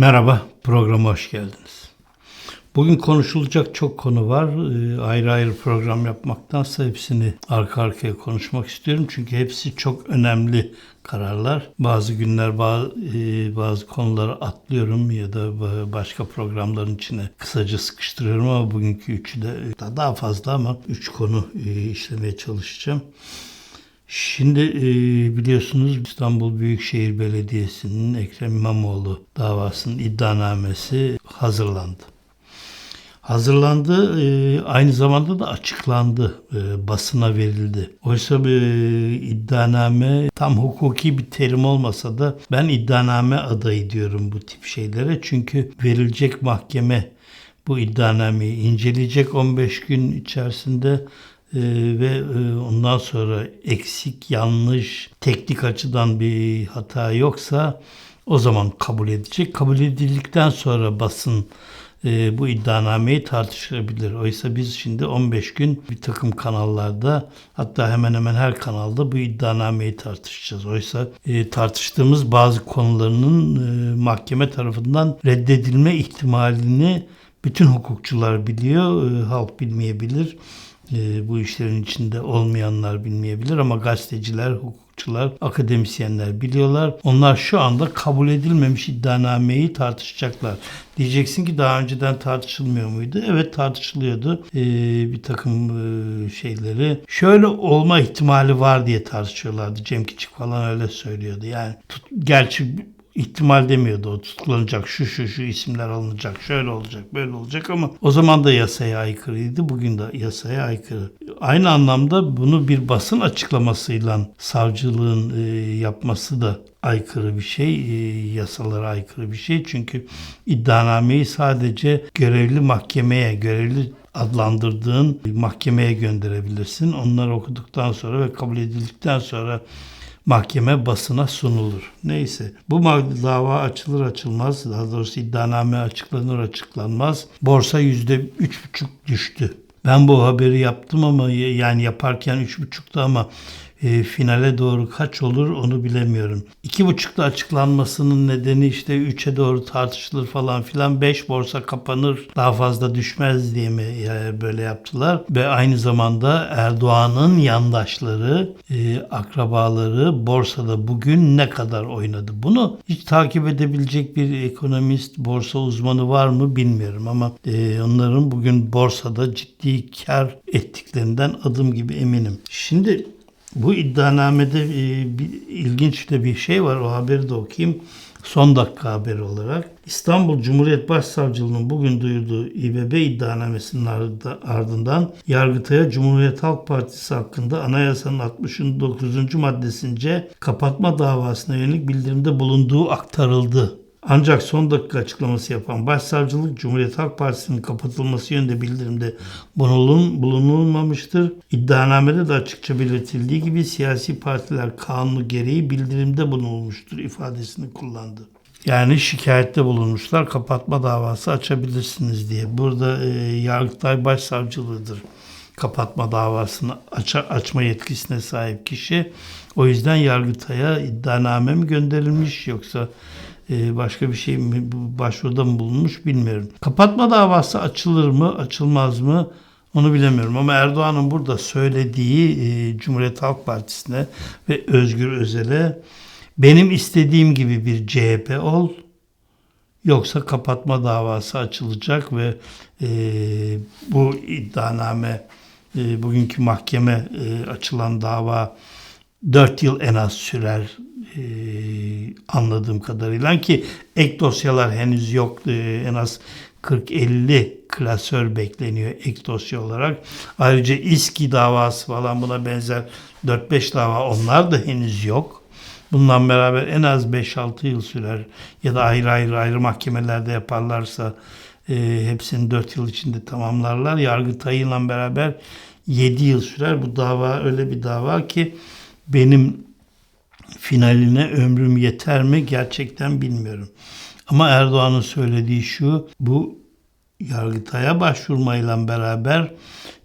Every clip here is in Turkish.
Merhaba, programa hoş geldiniz. Bugün konuşulacak çok konu var. Ee, Ayrı ayrı program yapmaktansa hepsini arka arkaya konuşmak istiyorum. Çünkü hepsi çok önemli kararlar. Bazı günler bazı, bazı konuları atlıyorum ya da başka programların içine kısaca sıkıştırıyorum ama bugünkü üçü de daha fazla ama üç konu e, işlemeye çalışacağım. Şimdi biliyorsunuz İstanbul Büyükşehir Belediyesi'nin Ekrem İmamoğlu davasının iddianamesi hazırlandı. Hazırlandı, aynı zamanda da açıklandı, basına verildi. Oysa bir iddianame tam hukuki bir terim olmasa da ben iddianame adayı diyorum bu tip şeylere. Çünkü verilecek mahkeme bu iddianameyi inceleyecek 15 gün içerisinde ee, ve e, ondan sonra eksik, yanlış, teknik açıdan bir hata yoksa o zaman kabul edecek. Kabul edildikten sonra basın e, bu iddianameyi tartışabilir. Oysa biz şimdi 15 gün bir takım kanallarda hatta hemen hemen her kanalda bu iddianameyi tartışacağız. Oysa e, tartıştığımız bazı konularının e, mahkeme tarafından reddedilme ihtimalini bütün hukukçular biliyor, e, halk bilmeyebilir e, bu işlerin içinde olmayanlar bilmeyebilir ama gazeteciler, hukukçular, akademisyenler biliyorlar. Onlar şu anda kabul edilmemiş iddianameyi tartışacaklar. Diyeceksin ki daha önceden tartışılmıyor muydu? Evet tartışılıyordu. Ee, bir takım e, şeyleri. Şöyle olma ihtimali var diye tartışıyorlardı. Cem Küçük falan öyle söylüyordu. Yani tut, gerçi ihtimal demiyordu o tutuklanacak şu şu şu isimler alınacak şöyle olacak böyle olacak ama o zaman da yasaya aykırıydı bugün de yasaya aykırı. Aynı anlamda bunu bir basın açıklamasıyla savcılığın e, yapması da aykırı bir şey, e, yasalara aykırı bir şey. Çünkü iddianameyi sadece görevli mahkemeye, görevli adlandırdığın mahkemeye gönderebilirsin. Onları okuduktan sonra ve kabul edildikten sonra mahkeme basına sunulur. Neyse bu dava açılır açılmaz daha doğrusu iddianame açıklanır açıklanmaz borsa yüzde üç buçuk düştü. Ben bu haberi yaptım ama yani yaparken üç buçuktu ama e, finale doğru kaç olur onu bilemiyorum. İki buçukta açıklanmasının nedeni işte üçe doğru tartışılır falan filan. Beş borsa kapanır daha fazla düşmez diye mi e, böyle yaptılar. Ve aynı zamanda Erdoğan'ın yandaşları, e, akrabaları borsada bugün ne kadar oynadı? Bunu hiç takip edebilecek bir ekonomist, borsa uzmanı var mı bilmiyorum ama e, onların bugün borsada ciddi kar ettiklerinden adım gibi eminim. Şimdi bu iddianamede e, bir, ilginç de bir şey var. O haberi de okuyayım. Son dakika haberi olarak. İstanbul Cumhuriyet Başsavcılığı'nın bugün duyurduğu İBB iddianamesinin ardından Yargıtay'a Cumhuriyet Halk Partisi hakkında anayasanın 69. maddesince kapatma davasına yönelik bildirimde bulunduğu aktarıldı. Ancak son dakika açıklaması yapan Başsavcılık Cumhuriyet Halk Partisi'nin kapatılması yönünde bildirimde bulunun, bulunulmamıştır. İddianamede de açıkça belirtildiği gibi siyasi partiler kanunu gereği bildirimde bulunulmuştur ifadesini kullandı. Yani şikayette bulunmuşlar kapatma davası açabilirsiniz diye. Burada e, Yargıtay Başsavcılığıdır kapatma davasını aç açma yetkisine sahip kişi. O yüzden Yargıtay'a iddianame mi gönderilmiş yoksa başka bir şey mi başvuruda mı bulunmuş bilmiyorum. Kapatma davası açılır mı açılmaz mı onu bilemiyorum ama Erdoğan'ın burada söylediği e, Cumhuriyet Halk Partisi'ne ve Özgür Özel'e benim istediğim gibi bir CHP ol yoksa kapatma davası açılacak ve e, bu iddianame e, bugünkü mahkeme e, açılan dava 4 yıl en az sürer e, anladığım kadarıyla ki ek dosyalar henüz yok e, en az 40-50 klasör bekleniyor ek dosya olarak. Ayrıca İSKİ davası falan buna benzer 4-5 dava onlar da henüz yok. Bundan beraber en az 5-6 yıl sürer ya da ayrı ayrı ayrı mahkemelerde yaparlarsa e, hepsini 4 yıl içinde tamamlarlar. Yargıtay'la beraber 7 yıl sürer. Bu dava öyle bir dava ki benim finaline ömrüm yeter mi gerçekten bilmiyorum. Ama Erdoğan'ın söylediği şu, bu Yargıtay'a başvurmayla beraber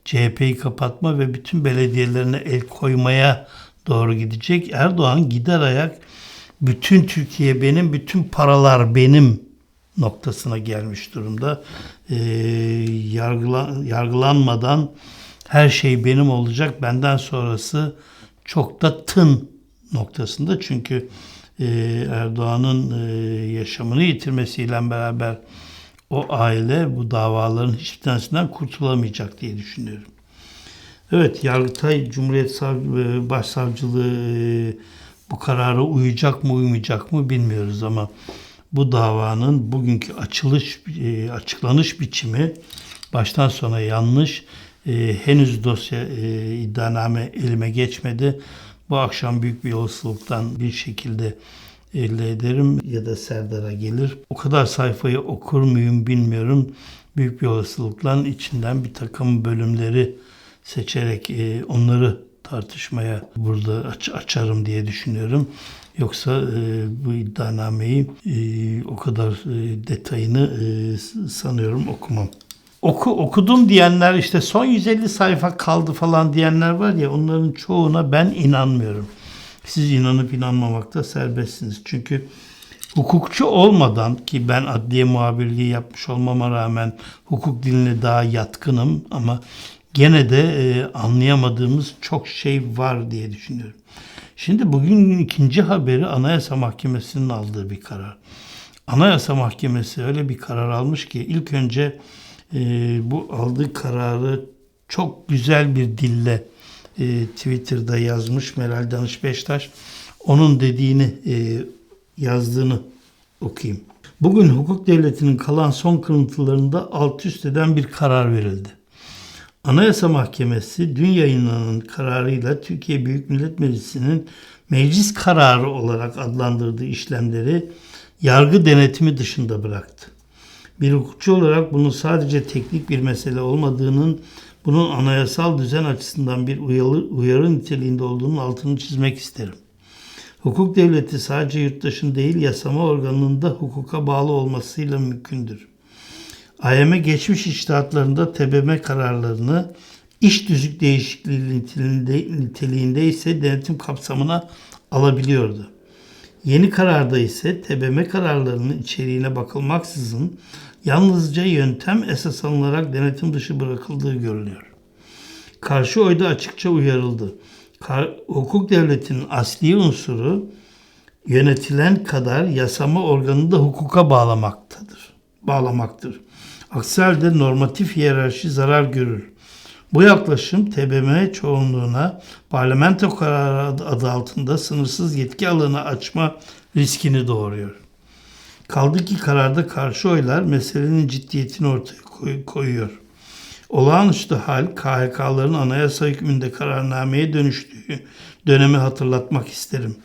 CHP'yi kapatma ve bütün belediyelerine el koymaya doğru gidecek. Erdoğan gider ayak bütün Türkiye benim, bütün paralar benim noktasına gelmiş durumda. E, yargılan, yargılanmadan her şey benim olacak. Benden sonrası çok da tın noktasında. Çünkü e, Erdoğan'ın e, yaşamını yitirmesiyle beraber o aile bu davaların hiçbir tanesinden kurtulamayacak diye düşünüyorum. Evet, Yargıtay Cumhuriyet e, Başsavcılığı e, bu karara uyacak mı uymayacak mı bilmiyoruz ama bu davanın bugünkü açılış e, açıklanış biçimi baştan sona yanlış. Henüz dosya iddianame elime geçmedi. Bu akşam büyük bir olasılıktan bir şekilde elde ederim ya da Serdar'a gelir. O kadar sayfayı okur muyum bilmiyorum. Büyük bir olasılıkla içinden bir takım bölümleri seçerek e, onları tartışmaya burada aç- açarım diye düşünüyorum. Yoksa e, bu iddianameyi e, o kadar e, detayını e, sanıyorum okumam. Oku, okudum diyenler işte son 150 sayfa kaldı falan diyenler var ya onların çoğuna ben inanmıyorum. Siz inanıp inanmamakta serbestsiniz. Çünkü hukukçu olmadan ki ben adliye muhabirliği yapmış olmama rağmen hukuk diline daha yatkınım ama gene de e, anlayamadığımız çok şey var diye düşünüyorum. Şimdi bugün ikinci haberi Anayasa Mahkemesi'nin aldığı bir karar. Anayasa Mahkemesi öyle bir karar almış ki ilk önce e, bu aldığı kararı çok güzel bir dille e, Twitter'da yazmış Meral Danış Beştaş. Onun dediğini e, yazdığını okuyayım. Bugün hukuk devletinin kalan son kırıntılarında alt üst eden bir karar verildi. Anayasa Mahkemesi dün yayınlanan kararıyla Türkiye Büyük Millet Meclisi'nin meclis kararı olarak adlandırdığı işlemleri yargı denetimi dışında bıraktı. Bir hukukçu olarak bunun sadece teknik bir mesele olmadığının, bunun anayasal düzen açısından bir uyarı, uyarı niteliğinde olduğunun altını çizmek isterim. Hukuk devleti sadece yurttaşın değil yasama organının da hukuka bağlı olmasıyla mümkündür. AYM geçmiş içtihatlarında TBMM kararlarını iş düzük değişikliği niteliğinde ise denetim kapsamına alabiliyordu. Yeni kararda ise TBMM kararlarının içeriğine bakılmaksızın yalnızca yöntem esas alınarak denetim dışı bırakıldığı görülüyor. Karşı oyda açıkça uyarıldı. Kar- hukuk devletinin asli unsuru yönetilen kadar yasama organını da hukuka bağlamaktadır. Bağlamaktır. Aksi halde normatif hiyerarşi zarar görür. Bu yaklaşım TBMM çoğunluğuna parlamento kararı adı- altında sınırsız yetki alanı açma riskini doğuruyor. Kaldı ki kararda karşı oylar meselenin ciddiyetini ortaya koy- koyuyor. Olağanüstü hal KHK'ların anayasa hükmünde kararnameye dönüştüğü dönemi hatırlatmak isterim.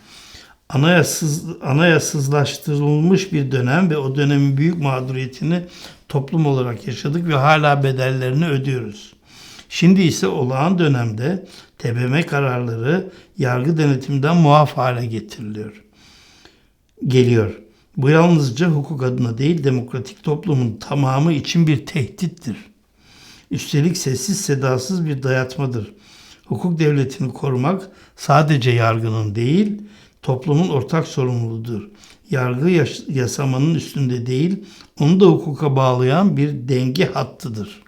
Anayasız, anayasızlaştırılmış bir dönem ve o dönemin büyük mağduriyetini toplum olarak yaşadık ve hala bedellerini ödüyoruz. Şimdi ise olağan dönemde TBMM kararları yargı denetiminden muaf hale getiriliyor. Geliyor. Bu yalnızca hukuk adına değil demokratik toplumun tamamı için bir tehdittir. Üstelik sessiz sedasız bir dayatmadır. Hukuk devletini korumak sadece yargının değil, toplumun ortak sorumluluğudur. Yargı yasamanın üstünde değil, onu da hukuka bağlayan bir denge hattıdır.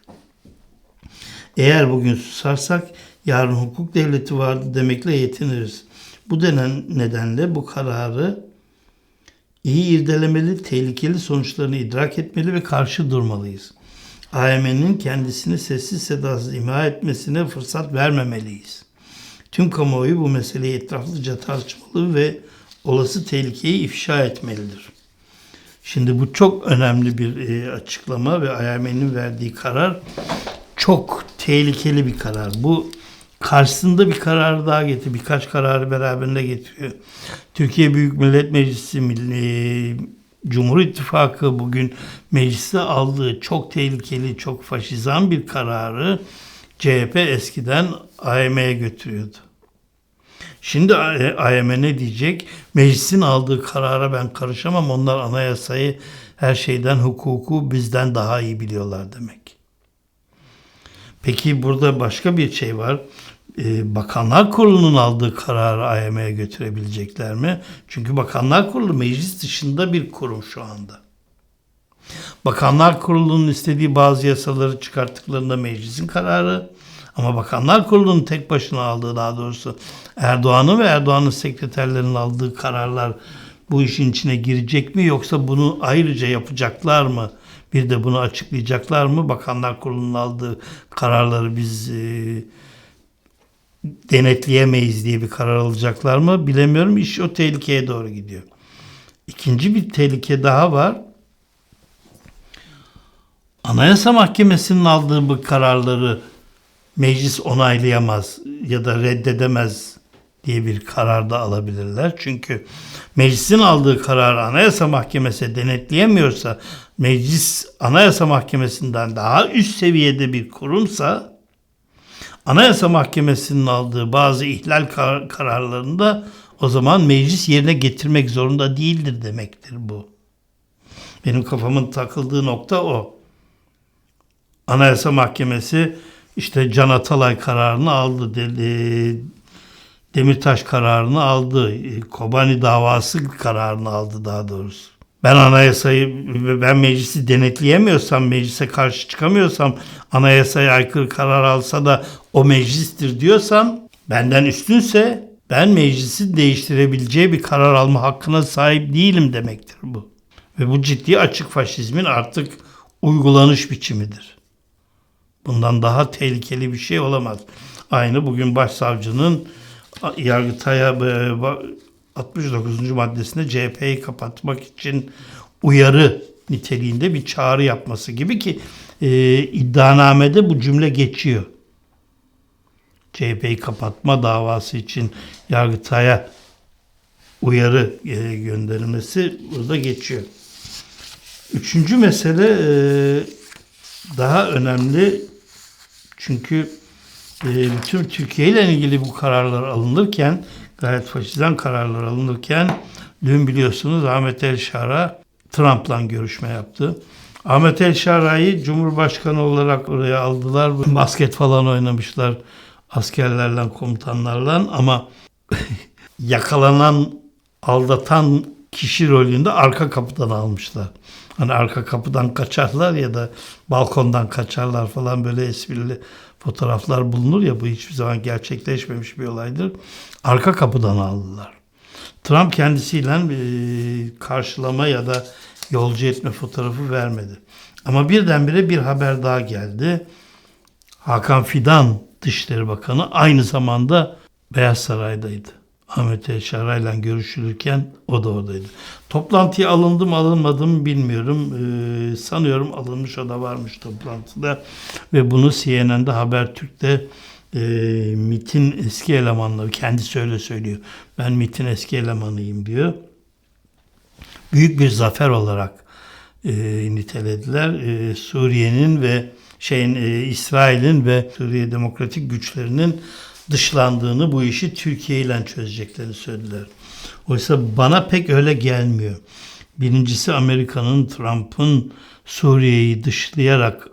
Eğer bugün susarsak yarın hukuk devleti vardı demekle yetiniriz. Bu denen nedenle bu kararı iyi irdelemeli, tehlikeli sonuçlarını idrak etmeli ve karşı durmalıyız. AYM'nin kendisini sessiz sedasız imha etmesine fırsat vermemeliyiz. Tüm kamuoyu bu meseleyi etraflıca tartışmalı ve olası tehlikeyi ifşa etmelidir. Şimdi bu çok önemli bir e, açıklama ve AYM'nin verdiği karar çok tehlikeli bir karar. Bu karşısında bir karar daha getiriyor. Birkaç kararı beraberinde getiriyor. Türkiye Büyük Millet Meclisi Milli Cumhur İttifakı bugün mecliste aldığı çok tehlikeli, çok faşizan bir kararı CHP eskiden AYM'ye götürüyordu. Şimdi AYM ne diyecek? Meclisin aldığı karara ben karışamam. Onlar anayasayı, her şeyden hukuku bizden daha iyi biliyorlar demek. Peki burada başka bir şey var. Ee, Bakanlar Kurulu'nun aldığı kararı AYM'ye götürebilecekler mi? Çünkü Bakanlar Kurulu meclis dışında bir kurum şu anda. Bakanlar Kurulu'nun istediği bazı yasaları çıkarttıklarında meclisin kararı. Ama Bakanlar Kurulu'nun tek başına aldığı daha doğrusu Erdoğan'ın ve Erdoğan'ın sekreterlerinin aldığı kararlar bu işin içine girecek mi yoksa bunu ayrıca yapacaklar mı? Bir de bunu açıklayacaklar mı? Bakanlar Kurulu'nun aldığı kararları biz e, denetleyemeyiz diye bir karar alacaklar mı bilemiyorum. İş o tehlikeye doğru gidiyor. İkinci bir tehlike daha var. Anayasa Mahkemesi'nin aldığı bu kararları meclis onaylayamaz ya da reddedemez diye bir karar da alabilirler. Çünkü meclisin aldığı kararı Anayasa Mahkemesi denetleyemiyorsa, meclis Anayasa Mahkemesi'nden daha üst seviyede bir kurumsa, Anayasa Mahkemesi'nin aldığı bazı ihlal kar- kararlarında o zaman meclis yerine getirmek zorunda değildir demektir bu. Benim kafamın takıldığı nokta o. Anayasa Mahkemesi işte Can Atalay kararını aldı. De- Demirtaş kararını aldı. e, Kobani davası kararını aldı daha doğrusu. Ben anayasayı ben meclisi denetleyemiyorsam, meclise karşı çıkamıyorsam, anayasaya aykırı karar alsa da o meclistir diyorsam, benden üstünse ben meclisi değiştirebileceği bir karar alma hakkına sahip değilim demektir bu. Ve bu ciddi açık faşizmin artık uygulanış biçimidir. Bundan daha tehlikeli bir şey olamaz. Aynı bugün başsavcının Yargıtay'a e, ba- 69. maddesinde CHP'yi kapatmak için uyarı niteliğinde bir çağrı yapması gibi ki e, iddianamede bu cümle geçiyor. CHP'yi kapatma davası için Yargıtay'a uyarı e, gönderilmesi burada geçiyor. Üçüncü mesele e, daha önemli çünkü e, bütün Türkiye ile ilgili bu kararlar alınırken gayet faşizan kararlar alınırken dün biliyorsunuz Ahmet El Şara Trump'la görüşme yaptı. Ahmet El Şara'yı Cumhurbaşkanı olarak oraya aldılar. Basket falan oynamışlar askerlerle, komutanlarla ama yakalanan, aldatan kişi rolünde arka kapıdan almışlar. Hani arka kapıdan kaçarlar ya da balkondan kaçarlar falan böyle esprili fotoğraflar bulunur ya bu hiçbir zaman gerçekleşmemiş bir olaydır. Arka kapıdan aldılar. Trump kendisiyle e, karşılama ya da yolcu etme fotoğrafı vermedi. Ama birdenbire bir haber daha geldi. Hakan Fidan Dışişleri Bakanı aynı zamanda Beyaz Saray'daydı. Ahmet Eşaray'la görüşülürken o da oradaydı. Toplantıya alındı mı alınmadı mı bilmiyorum. Ee, sanıyorum alınmış o da varmış toplantıda. Ve bunu CNN'de Habertürk'te e, MIT'in eski elemanları kendisi öyle söylüyor. Ben MIT'in eski elemanıyım diyor. Büyük bir zafer olarak e, nitelediler. E, Suriye'nin ve şeyin e, İsrail'in ve Suriye Demokratik Güçlerinin dışlandığını bu işi Türkiye ile çözeceklerini söylediler. Oysa bana pek öyle gelmiyor. Birincisi Amerika'nın Trump'ın Suriye'yi dışlayarak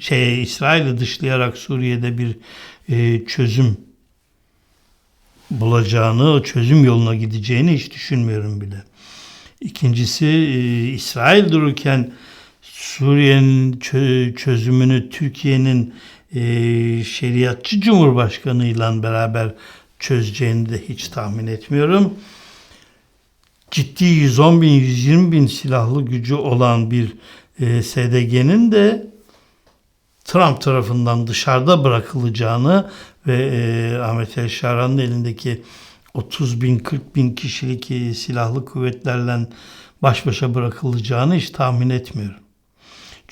şey İsrail'i dışlayarak Suriye'de bir e, çözüm bulacağını, o çözüm yoluna gideceğini hiç düşünmüyorum bile. İkincisi e, İsrail dururken Suriye'nin çö- çözümünü Türkiye'nin e, şeriatçı cumhurbaşkanıyla beraber çözeceğini de hiç tahmin etmiyorum. Ciddi 110 bin, 120 bin silahlı gücü olan bir e, SDG'nin de Trump tarafından dışarıda bırakılacağını ve e, Ahmet El Şara'nın elindeki 30 bin 40 bin kişilik e, silahlı kuvvetlerle baş başa bırakılacağını hiç tahmin etmiyorum.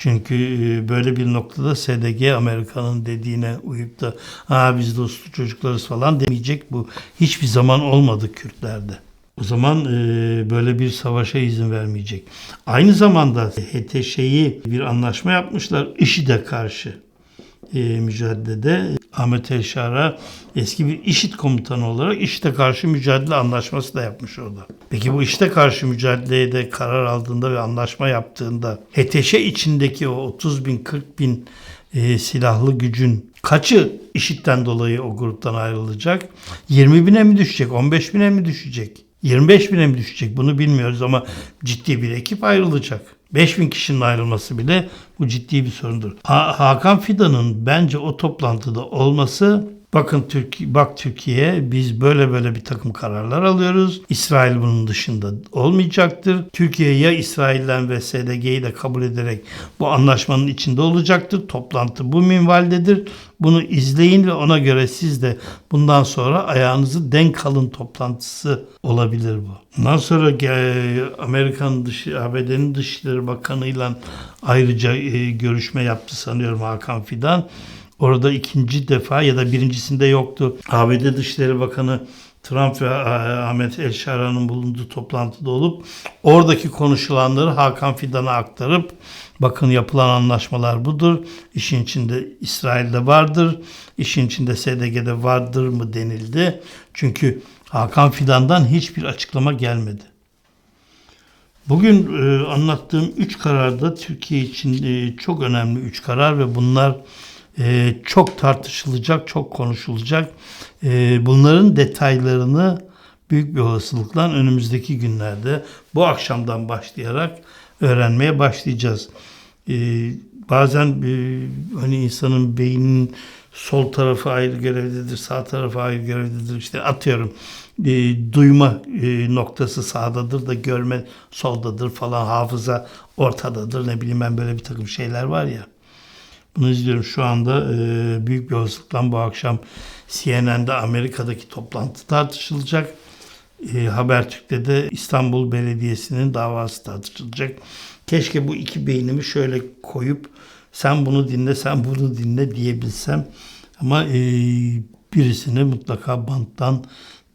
Çünkü e, böyle bir noktada SDG Amerika'nın dediğine uyup da ha biz dostlu çocuklarız falan demeyecek bu hiçbir zaman olmadı Kürtlerde. O zaman e, böyle bir savaşa izin vermeyecek. Aynı zamanda HTŞ'yi bir anlaşma yapmışlar IŞİD'e karşı e, mücadelede. Ahmet El Şara eski bir IŞİD komutanı olarak IŞİD'e karşı mücadele anlaşması da yapmış orada. Peki bu IŞİD'e karşı mücadeleye de karar aldığında ve anlaşma yaptığında HTŞ içindeki o 30 bin 40 bin e, silahlı gücün kaçı IŞİD'den dolayı o gruptan ayrılacak? 20 bine mi düşecek? 15 bine mi düşecek? 25 bine mi düşecek bunu bilmiyoruz ama ciddi bir ekip ayrılacak. 5000 kişinin ayrılması bile bu ciddi bir sorundur. Ha- Hakan Fidan'ın bence o toplantıda olması Bakın Türkiye, bak Türkiye biz böyle böyle bir takım kararlar alıyoruz. İsrail bunun dışında olmayacaktır. Türkiye ya İsrail'den ve SDG'yi de kabul ederek bu anlaşmanın içinde olacaktır. Toplantı bu minvaldedir. Bunu izleyin ve ona göre siz de bundan sonra ayağınızı denk alın toplantısı olabilir bu. Ondan sonra e, Amerikan dışı, ABD'nin Dışişleri Bakanı'yla ayrıca e, görüşme yaptı sanıyorum Hakan Fidan. Orada ikinci defa ya da birincisinde yoktu. ABD Dışişleri Bakanı Trump ve e, Ahmet El Şara'nın bulunduğu toplantıda olup oradaki konuşulanları Hakan Fidan'a aktarıp bakın yapılan anlaşmalar budur. İşin içinde İsrail'de vardır. işin içinde SDG'de vardır mı denildi. Çünkü Hakan Fidan'dan hiçbir açıklama gelmedi. Bugün e, anlattığım üç kararda Türkiye için e, çok önemli üç karar ve bunlar e, çok tartışılacak, çok konuşulacak. E, bunların detaylarını büyük bir olasılıkla önümüzdeki günlerde bu akşamdan başlayarak öğrenmeye başlayacağız. E, bazen e, hani insanın beyninin sol tarafı ayrı görevdedir, sağ tarafı ayrı görevdedir. İşte atıyorum e, duyma e, noktası sağdadır da görme soldadır falan hafıza ortadadır ne bileyim ben böyle bir takım şeyler var ya. Bunu izliyorum şu anda e, büyük bir olasılıkla bu akşam CNN'de Amerika'daki toplantı tartışılacak. E, Habertürk'te de İstanbul Belediyesi'nin davası tartışılacak. Keşke bu iki beynimi şöyle koyup sen bunu dinle sen bunu dinle diyebilsem. Ama e, birisini mutlaka banttan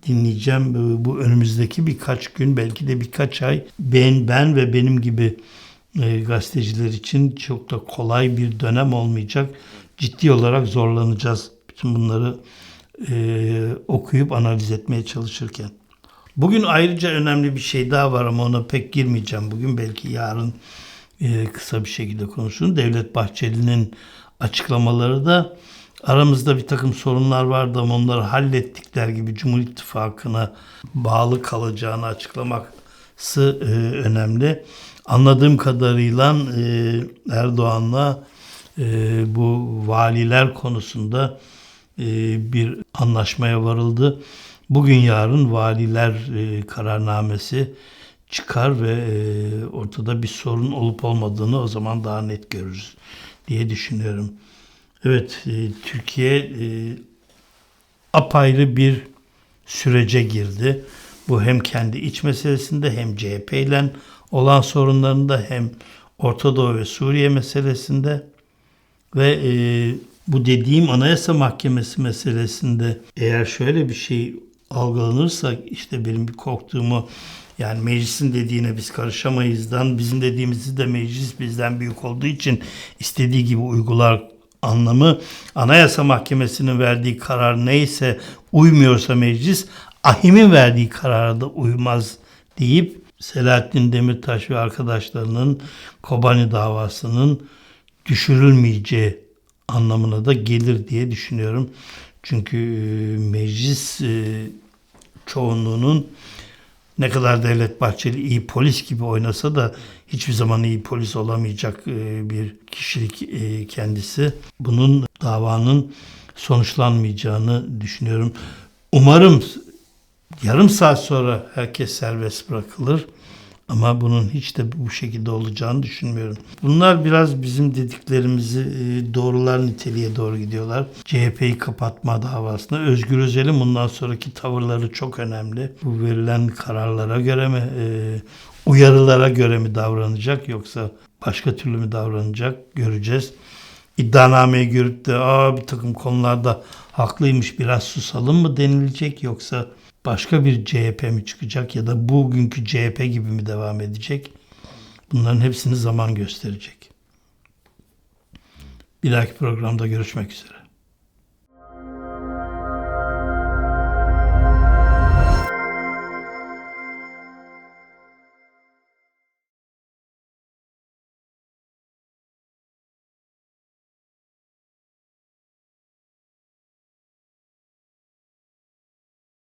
dinleyeceğim. Bu önümüzdeki birkaç gün belki de birkaç ay ben, ben ve benim gibi e, gazeteciler için çok da kolay bir dönem olmayacak. Ciddi olarak zorlanacağız bütün bunları e, okuyup analiz etmeye çalışırken. Bugün ayrıca önemli bir şey daha var ama ona pek girmeyeceğim. Bugün belki yarın e, kısa bir şekilde konuşuruz. Devlet Bahçeli'nin açıklamaları da aramızda bir takım sorunlar vardı ama onları hallettikler gibi Cumhur İttifakı'na bağlı kalacağını açıklaması e, önemli. Anladığım kadarıyla e, Erdoğan'la e, bu valiler konusunda e, bir anlaşmaya varıldı. Bugün yarın valiler e, kararnamesi çıkar ve e, ortada bir sorun olup olmadığını o zaman daha net görürüz diye düşünüyorum. Evet, e, Türkiye e, apayrı bir sürece girdi. Bu hem kendi iç meselesinde hem CHP ile olan sorunlarında hem Orta Doğu ve Suriye meselesinde ve e, bu dediğim Anayasa Mahkemesi meselesinde eğer şöyle bir şey algılanırsa işte benim bir korktuğumu yani meclisin dediğine biz karışamayızdan bizim dediğimizi de meclis bizden büyük olduğu için istediği gibi uygular anlamı Anayasa Mahkemesi'nin verdiği karar neyse uymuyorsa meclis ahimin verdiği karara da uymaz deyip Selahattin Demirtaş ve arkadaşlarının Kobani davasının düşürülmeyeceği anlamına da gelir diye düşünüyorum. Çünkü e, meclis e, çoğunluğunun ne kadar Devlet Bahçeli iyi polis gibi oynasa da hiçbir zaman iyi polis olamayacak e, bir kişilik kendisi. Bunun davanın sonuçlanmayacağını düşünüyorum. Umarım yarım saat sonra herkes serbest bırakılır. Ama bunun hiç de bu şekilde olacağını düşünmüyorum. Bunlar biraz bizim dediklerimizi e, doğrular niteliğe doğru gidiyorlar. CHP'yi kapatma davasında. Özgür Özel'in bundan sonraki tavırları çok önemli. Bu verilen kararlara göre mi, e, uyarılara göre mi davranacak yoksa başka türlü mü davranacak göreceğiz. İddianameyi görüp de Aa, bir takım konularda haklıymış biraz susalım mı denilecek yoksa başka bir CHP mi çıkacak ya da bugünkü CHP gibi mi devam edecek? Bunların hepsini zaman gösterecek. Bir dahaki programda görüşmek üzere.